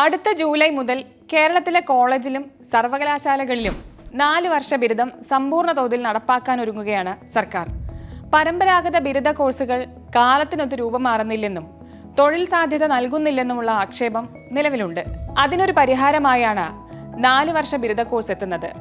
അടുത്ത ജൂലൈ മുതൽ കേരളത്തിലെ കോളേജിലും സർവകലാശാലകളിലും നാല് വർഷ ബിരുദം സമ്പൂർണ തോതിൽ നടപ്പാക്കാൻ ഒരുങ്ങുകയാണ് സർക്കാർ. പരമ്പരാഗത ബിരുദ കോഴ്സുകൾ കാലത്തിനൊത്ത് രൂപം മാറുന്നില്ലെന്നും തൊഴിൽ സാധ്യത നൽകുന്നില്ലെന്നുമുള്ള ആക്ഷേപം നിലവിലുണ്ട്. അതിനൊരു പരിഹാരമായാണ് നാല് വർഷ ബിരുദ കോഴ്സ് എത്തുന്നത്.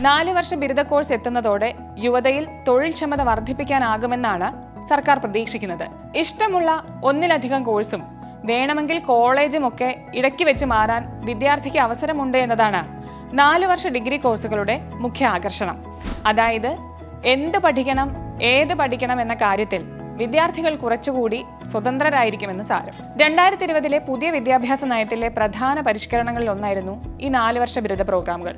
നാല് വർഷ ബിരുദ കോഴ്സ് എത്തുന്നതോടെ യുവതയിൽ തൊഴിൽ ക്ഷമത വർദ്ധിപ്പിക്കാനാകുമെന്നാണ് സർക്കാർ പ്രതീക്ഷിക്കുന്നത്. ഇഷ്ടമുള്ള ഒന്നിലധികം കോഴ്സും വേണമെങ്കിൽ കോളേജുമൊക്കെ ഇടയ്ക്ക് വെച്ച് മാറാൻ വിദ്യാർത്ഥിക്ക് അവസരമുണ്ട് എന്നതാണ് നാല് വർഷ ഡിഗ്രി കോഴ്സുകളുടെ മുഖ്യ ആകർഷണം. അതായത് എന്ത് പഠിക്കണം ഏത് പഠിക്കണം എന്ന കാര്യത്തിൽ വിദ്യാർത്ഥികൾ കുറച്ചുകൂടി സ്വതന്ത്രരായിരിക്കുമെന്ന് സാരം. രണ്ടായിരത്തി ഇരുപതിലെ പുതിയ വിദ്യാഭ്യാസ നയത്തിലെ പ്രധാന പരിഷ്കരണങ്ങളിൽ ഒന്നായിരുന്നു ഈ നാല് വർഷ ബിരുദ പ്രോഗ്രാമുകൾ.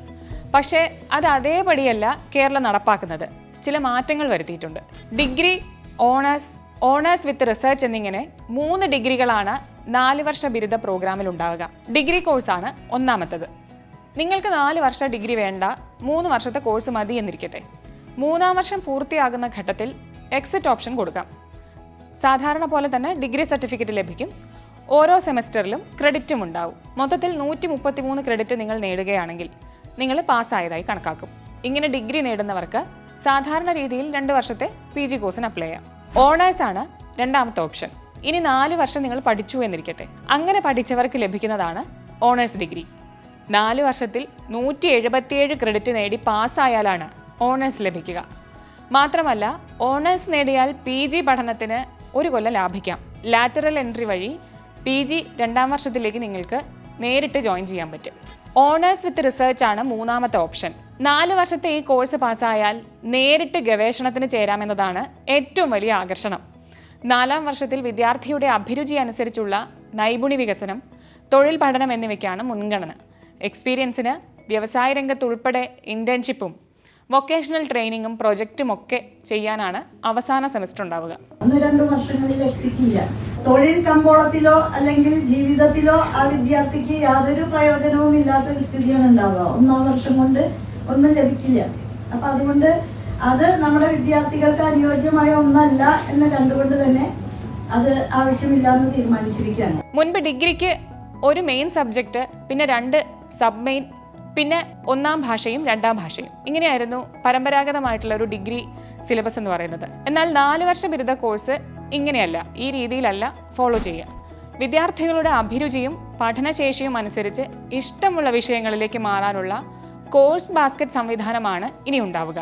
പക്ഷേ അത് അതേപടിയല്ല കേരളം നടപ്പാക്കുന്നത്. ചില മാറ്റങ്ങൾ വരുത്തിയിട്ടുണ്ട്. Degree honours honours with research എന്നിങ്ങനെ മൂന്ന് ഡിഗ്രികളാണ് നാല് വർഷ ബിരുദ പ്രോഗ്രാമിൽ ഉണ്ടാവുക. ഡിഗ്രി കോഴ്സാണ് ഒന്നാമത്തത്. നിങ്ങൾക്ക് നാല് വർഷ ഡിഗ്രി വേണ്ട മൂന്ന് വർഷത്തെ കോഴ്സ് മതി എന്നിരിക്കട്ടെ. മൂന്നാം വർഷം പൂർത്തിയാകുന്ന ഘട്ടത്തിൽ എക്സിറ്റ് ഓപ്ഷൻ കൊടുക്കാം. സാധാരണ പോലെ തന്നെ ഡിഗ്രി സർട്ടിഫിക്കറ്റ് ലഭിക്കും. ഓരോ സെമസ്റ്ററിലും ക്രെഡിറ്റും ഉണ്ടാവും. മൊത്തത്തിൽ നൂറ്റി മുപ്പത്തി മൂന്ന് ക്രെഡിറ്റ് നിങ്ങൾ നേടുകയാണെങ്കിൽ നിങ്ങൾ പാസ്സായതായി കണക്കാക്കും. ഇങ്ങനെ ഡിഗ്രി നേടുന്നവർക്ക് സാധാരണ രീതിയിൽ രണ്ട് വർഷത്തെ പി ജി കോഴ്സിന് അപ്ലൈ ചെയ്യാം. ഓണേഴ്സാണ് രണ്ടാമത്തെ ഓപ്ഷൻ. ഇനി നാല് വർഷം നിങ്ങൾ പഠിച്ചു എന്നിരിക്കട്ടെ. അങ്ങനെ പഠിച്ചവർക്ക് ലഭിക്കുന്നതാണ് ഓണേഴ്സ് ഡിഗ്രി. നാല് വർഷത്തിൽ നൂറ്റി എഴുപത്തിയേഴ് ക്രെഡിറ്റ് നേടി പാസ്സായാലാണ് ഓണേഴ്സ് ലഭിക്കുക. മാത്രമല്ല ഓണേഴ്സ് നേടിയാൽ പി ജി പഠനത്തിന് ഒരു കൊല്ലം ലാഭിക്കാം. ലാറ്ററൽ എൻട്രി വഴി പി ജി രണ്ടാം വർഷത്തിലേക്ക് നിങ്ങൾക്ക് നേരിട്ട് ജോയിൻ ചെയ്യാൻ പറ്റും. ഓണേഴ്സ് വിത്ത് റിസർച്ച് ആണ് മൂന്നാമത്തെ ഓപ്ഷൻ. നാല് വർഷത്തെ ഈ കോഴ്സ് പാസ്സായാൽ നേരിട്ട് ഗവേഷണത്തിന് ചേരാമെന്നതാണ് ഏറ്റവും വലിയ ആകർഷണം. നാലാം വർഷത്തിൽ വിദ്യാർത്ഥിയുടെ അഭിരുചി അനുസരിച്ചുള്ള നൈപുണി വികസനം തൊഴിൽ പഠനം എന്നിവയ്ക്കാണ് മുൻഗണന. എക്സ്പീരിയൻസിന് വ്യവസായ രംഗത്ത് ഉൾപ്പെടെ ഇന്റേൺഷിപ്പും വൊക്കേഷണൽ ട്രെയിനിങ്ങും പ്രൊജക്റ്റും ഒക്കെ ചെയ്യാനാണ് അവസാന സെമസ്റ്റർ ഉണ്ടാവുക. ഒന്ന് രണ്ട് വർഷങ്ങളിൽ എക്സിറ്റ് ഇല്ല. തൊഴിൽ കമ്പോളത്തിലോ അല്ലെങ്കിൽ ജീവിതത്തിലോ ആ വിദ്യാർത്ഥിക്ക് യാതൊരു പ്രയോജനവും ഇല്ലാത്ത ഒരു സ്ഥിതിയാണ് ഉണ്ടാവുക. ഒന്നാം വർഷം കൊണ്ട് ഒന്നും ലഭിക്കില്ല. അപ്പൊ അതുകൊണ്ട് അത് നമ്മുടെ വിദ്യാർത്ഥികൾക്ക് അനുയോജ്യമായ ഒന്നല്ല എന്ന് കണ്ടുകൊണ്ട് തന്നെ അത് ആവശ്യമില്ലാന്ന് തീരുമാനിച്ചിരിക്കുകയാണ്. മുൻപ് ഡിഗ്രിക്ക് ഒരു മെയിൻ സബ്ജക്റ്റ് പിന്നെ രണ്ട് സബ് മെയിൻ പിന്നെ ഒന്നാം ഭാഷയും രണ്ടാം ഭാഷയും. ഇങ്ങനെയായിരുന്നു പരമ്പരാഗതമായിട്ടുള്ള ഒരു ഡിഗ്രി സിലബസ് എന്ന് പറയുന്നത്. എന്നാൽ നാല് വർഷ ബിരുദ കോഴ്സ് ഇങ്ങനെയല്ല ഈ രീതിയിലല്ല ഫോളോ ചെയ്യുക. വിദ്യാർത്ഥികളുടെ അഭിരുചിയും പഠനശേഷിയും അനുസരിച്ച് ഇഷ്ടമുള്ള വിഷയങ്ങളിലേക്ക് മാറാനുള്ള കോഴ്സ് ബാസ്ക്കറ്റ് സംവിധാനമാണ് ഇനി ഉണ്ടാവുക.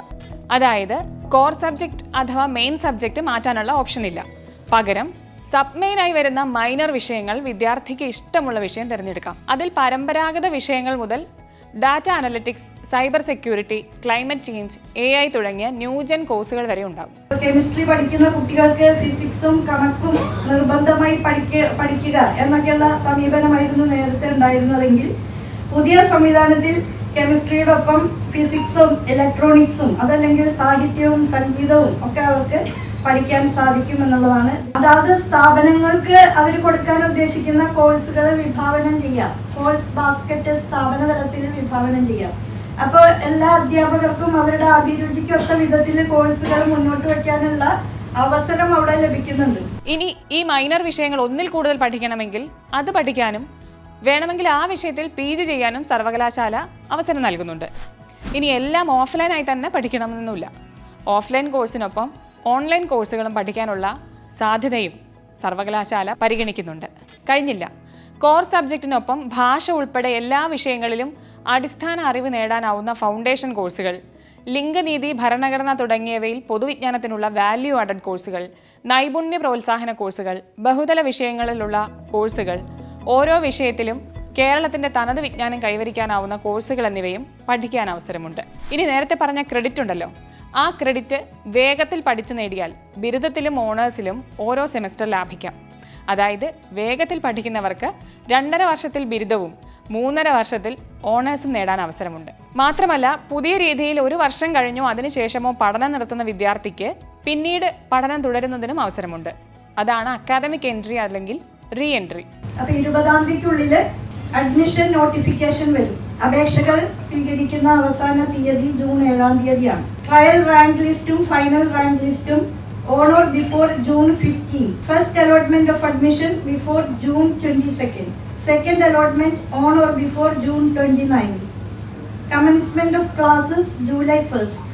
അതായത് കോർ സബ്ജക്റ്റ് അഥവാ മെയിൻ സബ്ജക്റ്റ് മാറ്റാനുള്ള ഓപ്ഷൻ ഇല്ല. പകരം സബ് മെയിനായി വരുന്ന മൈനർ വിഷയങ്ങൾ വിദ്യാർത്ഥിക്ക് ഇഷ്ടമുള്ള വിഷയം തിരഞ്ഞെടുക്കാം. അതിൽ പരമ്പരാഗത വിഷയങ്ങൾ മുതൽ data analytics cyber security climate change A I തുടങ്ങിയ ന്യൂജൻ കോഴ്സുകൾ വരെ ഉണ്ടാകും കെമിസ്ട്രി പഠിക്കുന്ന കുട്ടികൾക്ക് ഫിസിക്സും കണക്കും നിർബന്ധമായി പഠിക്ക പഠിക്കുക എന്നൊക്കെയുള്ള സമീപനമായിരുന്നു നേരത്തെ ഉണ്ടായിരുന്നതെങ്കിൽ പുതിയ സംവിധാനത്തിൽ കെമിസ്ട്രിയോടൊപ്പം ഫിസിക്സും ഇലക്ട്രോണിക്സും അതല്ലെങ്കിൽ സാഹിത്യവും സംഗീതവും ഒക്കെ അവർക്ക് പഠിക്കാൻ സാധിക്കും എന്നുള്ളതാണ്. അതാത് സ്ഥാപനങ്ങൾക്ക് അവർ കൊടുക്കാൻ ഉദ്ദേശിക്കുന്ന കോഴ്സുകൾ വിഭാവനം ചെയ്യാം. കോഴ്സ് ബാസ്ക്കറ്റ് സ്ഥാപന തലത്തിൽ വിഭാവനം ചെയ്യാം. അപ്പോൾ എല്ലാ അധ്യാപകർക്കും അവരുടെ അഭിരുചിക്കൊത്ത വിധത്തിൽ കോഴ്സുകൾ മുന്നോട്ട് വയ്ക്കാനുള്ള അവസരം അവിടെ ലഭിക്കുന്നുണ്ട്. ഇനി ഈ മൈനർ വിഷയങ്ങൾ ഒന്നിൽ കൂടുതൽ പഠിക്കണമെങ്കിൽ അത് പഠിക്കാനും വേണമെങ്കിൽ ആ വിഷയത്തിൽ പി ജി ചെയ്യാനും സർവകലാശാല അവസരം നൽകുന്നുണ്ട്. ഇനി എല്ലാം ഓഫ്ലൈനായി തന്നെ പഠിക്കണമെന്നൊന്നുമില്ല ഓഫ്ലൈൻ കോഴ്സിനൊപ്പം ഓൺലൈൻ കോഴ്സുകളും പഠിക്കാനുള്ള സാധ്യതയും സർവകലാശാല പരിഗണിക്കുന്നുണ്ട്. കഴിഞ്ഞില്ല. കോർ സബ്ജക്റ്റിനൊപ്പം ഭാഷ ഉൾപ്പെടെ എല്ലാ വിഷയങ്ങളിലും അടിസ്ഥാന അറിവ് നേടാനാവുന്ന ഫൗണ്ടേഷൻ കോഴ്സുകൾ ലിംഗനീതി ഭരണഘടന തുടങ്ങിയവയിൽ പൊതുവിജ്ഞാനത്തിനുള്ള വാല്യൂ ആഡഡ് കോഴ്സുകൾ നൈപുണ്യ പ്രോത്സാഹന കോഴ്സുകൾ ബഹുതല വിഷയങ്ങളിലുള്ള കോഴ്സുകൾ ഓരോ വിഷയത്തിലും കേരളത്തിന്റെ തനത് വിജ്ഞാനം കൈവരിക്കാനാവുന്ന കോഴ്സുകൾ എന്നിവയും പഠിക്കാൻ അവസരമുണ്ട്. ഇനി നേരത്തെ പറഞ്ഞ ക്രെഡിറ്റ് ഉണ്ടല്ലോ. ആ ക്രെഡിറ്റ് വേഗത്തിൽ പഠിച്ചു നേടിയാൽ ബിരുദത്തിലും ഓണേഴ്സിലും ഓരോ സെമസ്റ്റർ ലാഭിക്കാം. അതായത് വേഗത്തിൽ പഠിക്കുന്നവർക്ക് രണ്ടര വർഷത്തിൽ ബിരുദവും മൂന്നര വർഷത്തിൽ ഓണേഴ്സും നേടാൻ അവസരമുണ്ട്. മാത്രമല്ല പുതിയ രീതിയിൽ ഒരു വർഷം കഴിഞ്ഞോ അതിനുശേഷമോ പഠനം നിർത്തുന്ന വിദ്യാർത്ഥിക്ക് പിന്നീട് പഠനം തുടരുന്നതിനും അവസരമുണ്ട്. അതാണ് അക്കാദമിക് എൻട്രി അല്ലെങ്കിൽ റീ എൻട്രി അപ്പൊ ഇരുപതാം തീയതിക്കുള്ളിൽ അഡ്മിഷൻ നോട്ടിഫിക്കേഷൻ വരും അപേക്ഷകൾ സ്വീകരിക്കുന്ന അവസാന തീയതി ജൂൺ ഏഴാം തീയതിയാണ് ട്രയൽ റാങ്ക് ലിസ്റ്റും ഫൈനൽ റാങ്ക് ലിസ്റ്റും on or before June fifteen first allotment of admission before June twenty second second allotment on or before June twenty 29. Commencement of classes July 1st.